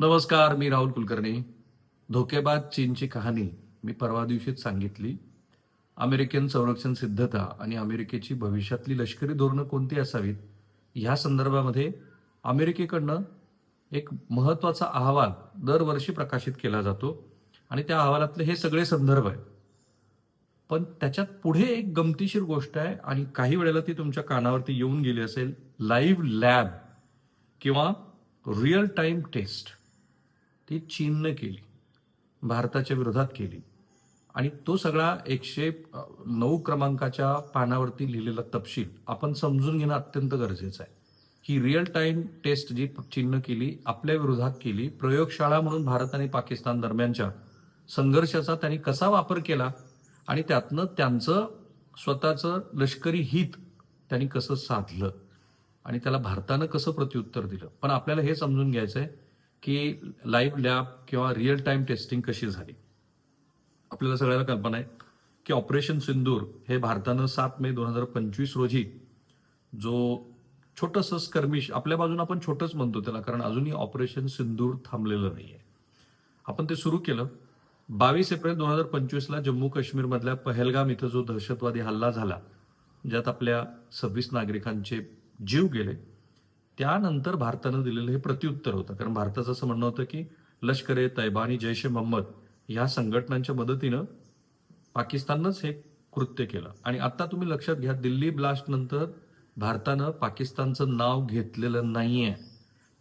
नमस्कार मी राहुल कुलकर्णी. धोकेबाज चीनची कहाणी मी परवा दिवशीच सांगितली. अमेरिकन संरक्षण सिद्धता आणि अमेरिकेची भविष्यातली लष्करी धोरणं कोणती असावीत ह्या संदर्भामध्ये अमेरिकेकडनं एक महत्त्वाचा अहवाल दरवर्षी प्रकाशित केला जातो आणि त्या अहवालातले हे सगळे संदर्भ आहे पण त्याच्यात पुढे एक गमतीशीर गोष्ट आहे आणि काही वेळेला ती तुमच्या कानावरती येऊन गेली असेल लाईव्ह लॅब किंवा रिअल टाईम टेस्ट. ती चीननं केली. भारताच्या विरोधात केली. आणि तो सगळा एकशे नऊ क्रमांकाच्या पानावरती लिहिलेला तपशील आपण समजून घेणं अत्यंत गरजेचं आहे. ही रिअल टाइम टेस्ट जी चीननं केली आपल्या विरोधात केली प्रयोगशाळा म्हणून भारत आणि पाकिस्तान दरम्यानच्या संघर्षाचा त्यांनी कसा वापर केला आणि त्यातनं त्यांचं स्वतःचं लष्करी हित त्यांनी कसं साधलं आणि त्याला भारतानं कसं प्रत्युत्तर दिलं? पण आपल्याला हे समजून घ्यायचं आहे की लाईव्ह लॅब किंवा रिअल टाइम टेस्टिंग कशी झाली? आपल्याला सगळ्याला कल्पना आहे की ऑपरेशन सिंदूर हे भारतानं सात मे दोन हजार पंचवीस रोजी जो छोटंसं स्कर्मिश आपल्या बाजून आपण छोटंच म्हणतो त्याला कारण अजूनही ऑपरेशन सिंदूर थांबलेलं नाही आहे आपण ते सुरू केलं बावीस एप्रिल दोन हजार पंचवीसला जम्मू काश्मीरमधल्या पहलगाम इथं जो दहशतवादी हल्ला झाला ज्यात आपल्या सव्वीस नागरिकांचे जीव गेले त्यानंतर भारतानं दिलेलं हे प्रत्युत्तर होतं. कारण भारताचं असं म्हणणं होतं की लष्कर ए तैबा आणि जैश ए मोहम्मद ह्या संघटनांच्या मदतीनं पाकिस्ताननंच हे कृत्य केलं. आणि आता तुम्ही लक्षात घ्या दिल्ली ब्लास्ट नंतर भारतानं पाकिस्तानचं नाव घेतलेलं नाहीये.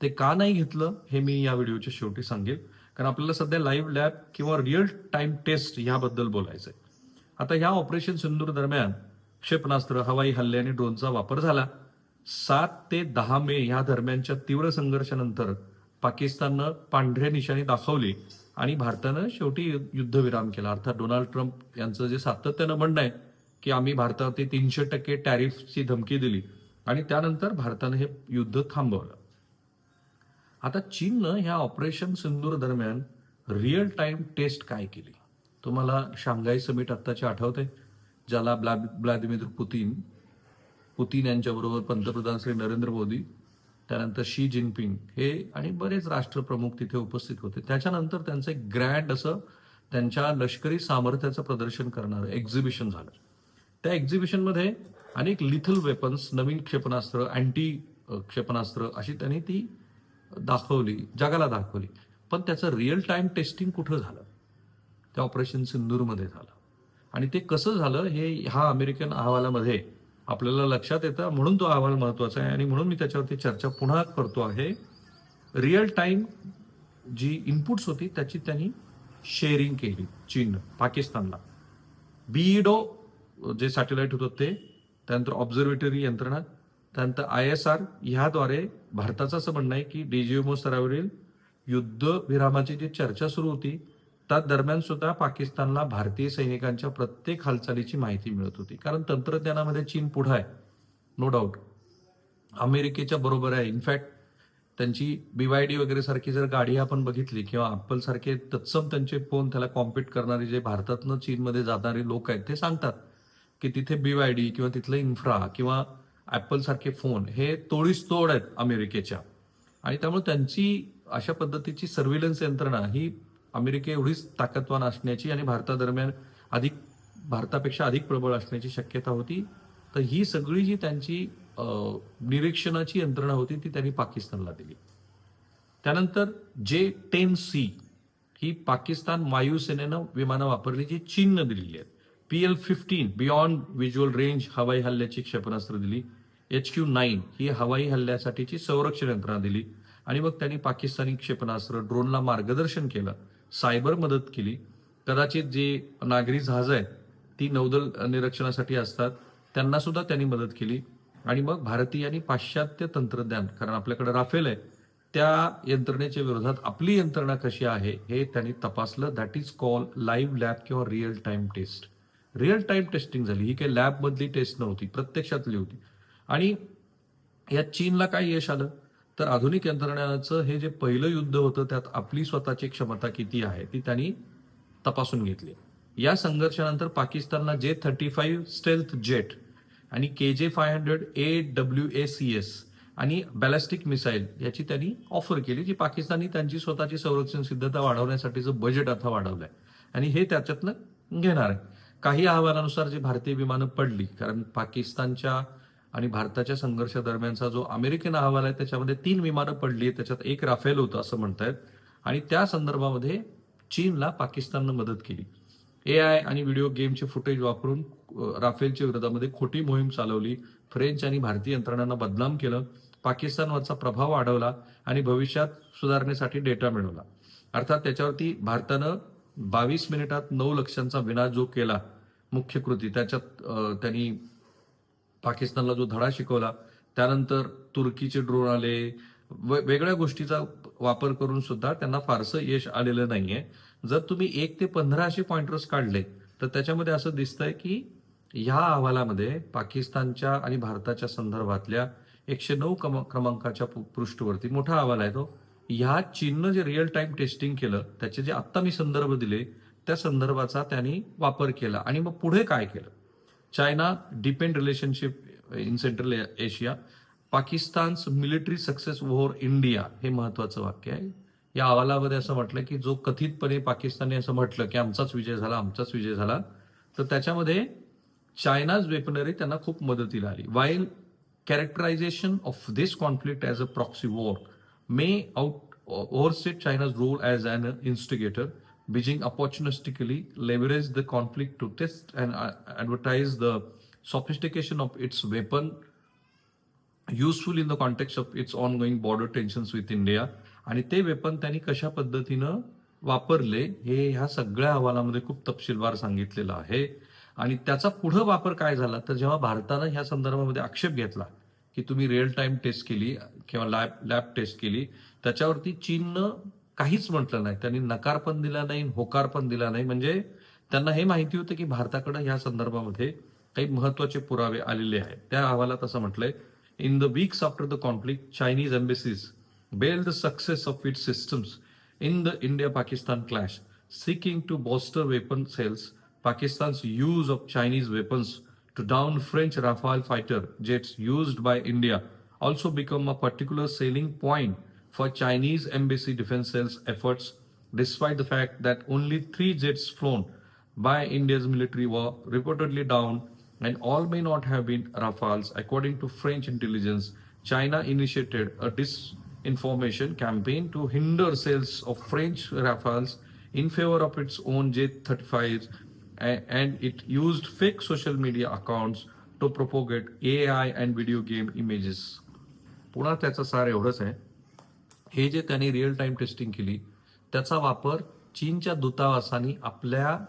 ते का नाही घेतलं हे मी या व्हिडिओच्या शेवटी सांगेल. कारण आपल्याला सध्या लाईव्ह लॅब किंवा रिअल टाइम टेस्ट याबद्दल बोलायचंय. आता ह्या ऑपरेशन सिंदूर दरम्यान क्षेपणास्त्र हवाई हल्ले आणि ड्रोनचा वापर झाला. सात ते दहा मे या दरम्यानच्या तीव्र संघर्षानंतर पाकिस्ताननं पांढऱ्या निशाणी दाखवली आणि भारतानं शेवटी युद्धविराम केला. अर्थात डोनाल्ड ट्रम्प यांचं जे सातत्यानं म्हणणं आहे की आम्ही भारतावरती तीनशे टक्के टॅरिफची धमकी दिली आणि त्यानंतर भारतानं हे युद्ध थांबवलं. आता चीननं ह्या ऑपरेशन सिंदूर दरम्यान रिअल टाइम टेस्ट काय केली? तुम्हाला शांघाई समिट आत्ताची आठवते ज्याला ब्ला व्लादिमीर पुतीन पुतीन यांच्याबरोबर पंतप्रधान श्री नरेंद्र मोदी त्यानंतर शी जिनपिंग हे आणि बरेच राष्ट्रप्रमुख तिथे उपस्थित होते. त्याच्यानंतर त्यांचं एक ग्रँड असं त्यांच्या लष्करी सामर्थ्याचं प्रदर्शन करणारं एक्झिबिशन झालं. त्या एक्झिबिशनमध्ये अनेक लिथल वेपन्स नवीन क्षेपणास्त्र अँटी क्षेपणास्त्र अशी त्यांनी ती दाखवली जगाला दाखवली. पण त्याचं रिअल टाइम टेस्टिंग कुठं झालं? त्या ऑपरेशन सिंदूरमध्ये झालं. आणि ते कसं झालं हे ह्या अमेरिकन अहवालामध्ये आपल्याला लक्षात येतं म्हणून तो अहवाल महत्त्वाचा आहे आणि म्हणून मी त्याच्यावरती चर्चा पुन्हा करतो आहे. रिअल टाइम जी इनपुट्स होती त्याची त्यांनी शेअरिंग केली चीन पाकिस्तानला. बीईडो जे सॅटेलाइट होतं ते त्यानंतर ऑब्झर्वेटरी यंत्रणा त्यानंतर आय एस आर ह्याद्वारे भारताचं असं म्हणणं आहे की डीजीएमओ स्तरावरील युद्ध विरामाची जी चर्चा सुरू होती त्या दरम्यान सुद्धा पाकिस्तानला भारतीय सैनिकांच्या प्रत्येक हालचालीची माहिती मिळत होती. कारण तंत्रज्ञानामध्ये चीन पुढं आहे नो डाऊट अमेरिकेच्या बरोबर आहे. इनफॅक्ट त्यांची बीवायडी वगैरे सारखी जर गाडी आपण बघितली किंवा ऍपल सारखे तत्सम त्यांचे फोन त्याला कॉम्पिट करणारे जे भारतातनं चीनमध्ये जाणारे लोक आहेत ते सांगतात की तिथे बीवायडी किंवा तिथलं इन्फ्रा किंवा ऍपल सारखे फोन हे तोडीस तोड आहेत अमेरिकेच्या. आणि त्यामुळे त्यांची अशा पद्धतीची सर्व्हिलन्स यंत्रणा ही अमेरिके एवढीच ताकदवान असण्याची आणि भारतादरम्यान अधिक भारतापेक्षा अधिक प्रबळ असण्याची शक्यता होती. तर ही सगळी जी त्यांची निरीक्षणाची यंत्रणा होती ती त्यांनी पाकिस्तानला दिली. त्यानंतर जे टेन सी ही पाकिस्तान वायुसेनेनं विमानं वापरली जी चीननं दिलेली आहेत. P L fifteen beyond visual range हवाई हल्ल्याची क्षेपणास्त्र दिली. एच क्यू नाईन ही हवाई हल्ल्यासाठीची संरक्षण यंत्रणा दिली. आणि मग त्यांनी पाकिस्तानी क्षेपणास्त्र ड्रोनला मार्गदर्शन केलं. सायबर मदत केली. कदाचित जी नागरी जहाजं आहेत ती नौदल निरीक्षणासाठी असतात त्यांना सुद्धा त्यांनी मदत केली. आणि मग भारतीय आणि पाश्चात्य तंत्रज्ञान कारण आपल्याकडे राफेल आहे त्या यंत्रणेच्या विरोधात आपली यंत्रणा कशी आहे हे त्यांनी तपासलं. That is call live lab किंवा real time test real time testing झाली. ही काही लॅबमधली टेस्ट नव्हती प्रत्यक्षातली होती. आणि या चीनला काय यश आलं? तर आधुनिक यंत्रणाचं हे जे पहिलं युद्ध होतं त्यात आपली स्वतःची क्षमता किती आहे ती त्यांनी तपासून घेतली. या संघर्षानंतर पाकिस्तानला जे थर्टी फाईव्ह स्टेल्थ जेट आणि K J five hundred A W A C S आणि बॅलिस्टिक मिसाईल याची त्यांनी ऑफर केली जी पाकिस्तानी त्यांची स्वतःची संरक्षण सिद्धता वाढवण्यासाठीचं बजेट आता वाढवलं आहे आणि हे त्याच्यातनं घेणार आहे. काही अहवालानुसार जी भारतीय विमानं पडली कारण पाकिस्तानच्या आणि भारताच्या संघर्षादरम्यानचा जो अमेरिकन अहवाल आहे त्याच्यामध्ये तीन विमानं पडली त्याच्यात एक राफेल होतं असं म्हणतायत. आणि त्या संदर्भामध्ये चीनला पाकिस्ताननं मदत केली. ए आय आणि व्हिडिओ गेमचे फुटेज वापरून राफेलच्या विरोधामध्ये खोटी मोहीम चालवली. फ्रेंच आणि भारतीय यंत्रणांना बदनाम केलं. पाकिस्तानवरचा प्रभाव वाढवला आणि भविष्यात सुधारणेसाठी डेटा मिळवला. अर्थात त्याच्यावरती भारतानं बावीस मिनिटात नऊ लक्षांचा विनाश जो केला मुख्य कृती. त्याच्यात त्यांनी पाकिस्तानला जो धडा शिकवला त्यानंतर तुर्कीचे ड्रोन आले. वेगळ्या गोष्टीचा वापर करून सुद्धा त्यांना फारसं यश आलेलं नाहीये. जर तुम्ही एक ते पंधरा असे पॉइंटर्स काढले तर त्याच्यामध्ये असं दिसतंय की ह्या अहवालामध्ये पाकिस्तानच्या आणि भारताच्या संदर्भातल्या एकशे नऊ क्रमांकाच्या पृष्ठवरती मोठा अहवाल आहे तो. ह्या चीननं जे रिअल टाइम टेस्टिंग केलं त्याचे जे आत्ता मी संदर्भ दिले त्या संदर्भाचा त्यांनी वापर केला. आणि मग पुढे काय केलं? China depend relationship in Central Asia Pakistan's military success over India हे महत्वाचं वाक्य आहे. या अहवालामध्ये असं म्हटलं की जो कथितपणे पाकिस्तानने असं म्हटलं की आमचाच विजय झाला आमचाच विजय झाला तर त्याच्यामध्ये चायनाज वेपनरी त्यांना खूप मदतीला आली. While characterization of this conflict as a proxy war may out overset China's role as an instigator Beijing opportunistically leveraged the conflict to test and advertise the sophistication of its weapon useful in the context of its ongoing border tensions with India आणि ते weapon त्यांनी कशा पद्धतीनं वापरले हे ह्या सगळ्या अहवालामध्ये खूप तपशीलवार सांगितलेलं आहे आणि त्याचा पुढं वापर काय झाला तर जेव्हा भारतानं ह्या संदर्भामध्ये आक्षेप घेतला की तुम्ही रिअल टाइम टेस्ट केली किंवा लॅब लॅब टेस्ट केली त्याच्यावरती चीननं काहीच म्हटलं नाही. त्यांनी नकार पण दिला नाही होकार पण दिला नाही. म्हणजे त्यांना हे माहिती होतं की भारताकडे या संदर्भामध्ये काही महत्त्वाचे पुरावे आलेले आहेत. त्या अहवालात असं म्हटलंय in the weeks after the conflict Chinese embassies bell the success of it systems in the India Pakistan clash seeking to bolster weapon sales Pakistan's use of Chinese weapons to down French Rafale fighter jets used by India also become a particular selling point for Chinese embassy defense sales efforts, despite the fact that only three jets flown by India's military were reportedly down and all may not have been Rafales. According to French intelligence, China initiated a disinformation campaign to hinder sales of French Rafales in favor of its own J-35s a- and it used fake social media accounts to propagate AI and video game images. पुन्हा त्याचं सार एवढंच आहे हे जे त्यांनी real time testing केली त्याचा वापर चीनच्या दूतावासानी आपल्या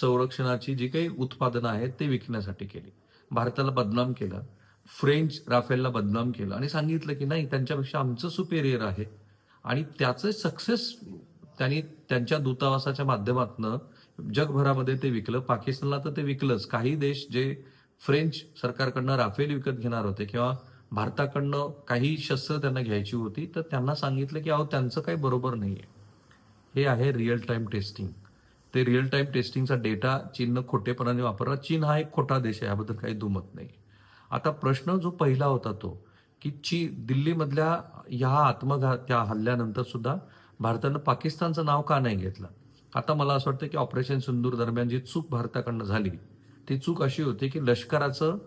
संरक्षणाची जी काही उत्पादनं आहेत ते विकण्यासाठी केली. भारताला बदनाम केलं. फ्रेंच राफेलला बदनाम केलं आणि सांगितलं की नाही त्यांच्यापेक्षा आमचं सुपेरियर आहे. आणि त्याचं सक्सेस त्यांनी त्यांच्या दूतावासाच्या माध्यमातून जगभरामध्ये ते विकलं. पाकिस्तानला तर ते विकलंच. काही देश जे फ्रेंच सरकारकडनं राफेल विकत घेणार होते किंवा भारताकडनं काही शस्त्र त्यांना घ्यायची होती तर त्यांना सांगितलं की अहो त्यांचं काही बरोबर नाही आहे हे आहे रिअल टाईम टेस्टिंग ते रिअल टाईम टेस्टिंगचा डेटा चीननं खोटेपणाने वापरला. चीन हा एक खोटा देश आहे याबद्दल काही दुमत नाही. आता प्रश्न जो पहिला होता तो की ची दिल्लीमधल्या ह्या आत्मघात त्या हल्ल्यानंतर सुद्धा भारतानं पाकिस्तानचं नाव का नाही घेतलं? आता मला असं वाटतं की ऑपरेशन सिंदूर दरम्यान जी चूक भारताकडनं झाली ती चूक अशी होती की लष्कराचं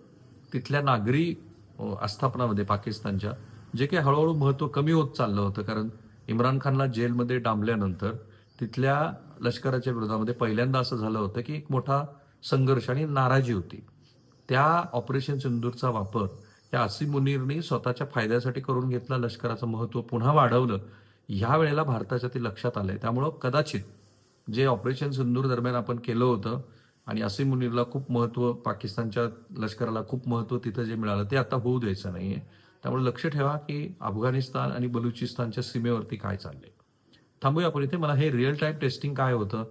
तिथल्या नागरी आस्थापनामध्ये पाकिस्तानच्या जे काही हळूहळू महत्त्व कमी होत चाललं होतं कारण इम्रान खानला जेलमध्ये डांबल्यानंतर तिथल्या लष्कराच्या विरोधामध्ये पहिल्यांदा असं झालं होतं की एक मोठा संघर्ष आणि नाराजी होती. त्या ऑपरेशन सिंदूरचा वापर या असीम मुनीरनी स्वतःच्या फायद्यासाठी करून घेतला लष्कराचं महत्त्व पुन्हा वाढवलं ह्या वेळेला भारताच्या ते लक्षात आलंय. त्यामुळं कदाचित जे ऑपरेशन सिंदूर दरम्यान आपण केलं होतं आणि असीम मुनीरला खूप महत्त्व पाकिस्तानच्या लष्कराला खूप महत्त्व तिथं जे मिळालं ते आता होऊ द्यायचं नाहीये. त्यामुळे लक्ष ठेवा की अफगाणिस्तान आणि बलुचिस्तानच्या सीमेवरती काय चाललंय. थांबूया आपण इथे. मला हे रिअल टाईम टेस्टिंग काय होतं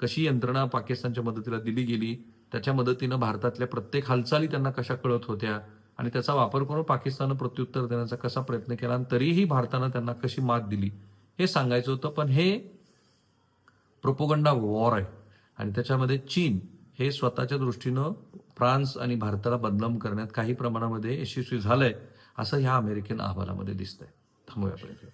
कशी यंत्रणा पाकिस्तानच्या मदतीला दिली गेली त्याच्या मदतीनं भारतातल्या प्रत्येक हालचाली त्यांना कशा कळत होत्या आणि त्याचा वापर करून पाकिस्ताननं प्रत्युत्तर देण्याचा कसा प्रयत्न केला आणि तरीही भारतानं त्यांना कशी मात दिली हे सांगायचं होतं. पण हे प्रोपोगंडा वॉर आहे आणि त्याच्यामध्ये चीन हे स्वतःच्या दृष्टीनं फ्रान्स आणि भारताला बदनाम करण्यात काही प्रमाणामध्ये यशस्वी झालंय असं ह्या अमेरिकन अहवालामध्ये दिसतंय. थांबूया पर्यंत